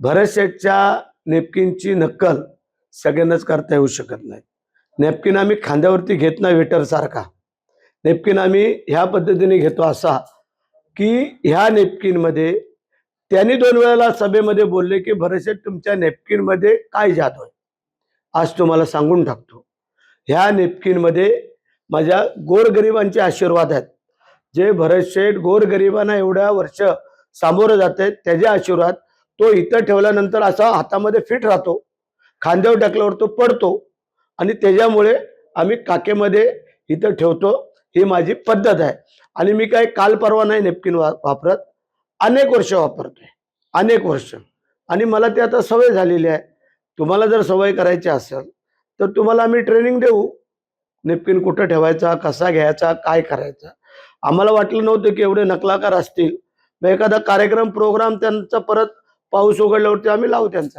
भरत शेठच्या नेपकिनची नक्कल सगळ्यांनाच करता येऊ शकत नाही. नेपकिन आम्ही खांद्यावरती घेत नाही वेटरसारखा. नेपकिन आम्ही ह्या पद्धतीने घेतो असा की ह्या नेपकिनमध्ये त्यांनी दोन वेळेला सभेमध्ये बोलले की भरतशेठ तुमच्या नेपकिनमध्ये काय जात आहे आज तुम्हाला सांगून टाकतो. ह्या नेपकिनमध्ये माझ्या गोरगरिबांचे आशीर्वाद आहेत. जे भरतशेठ गोरगरिबांना एवढ्या वर्ष सामोरं जात आहेत त्याचे आशीर्वाद तो इथं ठेवल्यानंतर असा हातामध्ये फिट राहतो खांद्यावर टाकल्यावर तो पडतो आणि त्याच्यामुळे आम्ही काकेमध्ये इथं ठेवतो. ही माझी पद्धत आहे. आणि मी काय काल परवा नाही नेपकिन वा वापरत अनेक वर्ष वापरतोय. अनेक वर्ष. आणि मला ते आता सवय झालेली आहे. तुम्हाला जर सवय करायची असेल तर तुम्हाला आम्ही ट्रेनिंग देऊ. नेपकिन कुठं ठेवायचा कसा घ्यायचा काय करायचा? आम्हाला वाटलं नव्हतं की एवढे नकलाकार असतील. मग एखादा कार्यक्रम प्रोग्राम त्यांचा परत पाऊस उघडल्यावरती आम्ही लावू त्यांचा.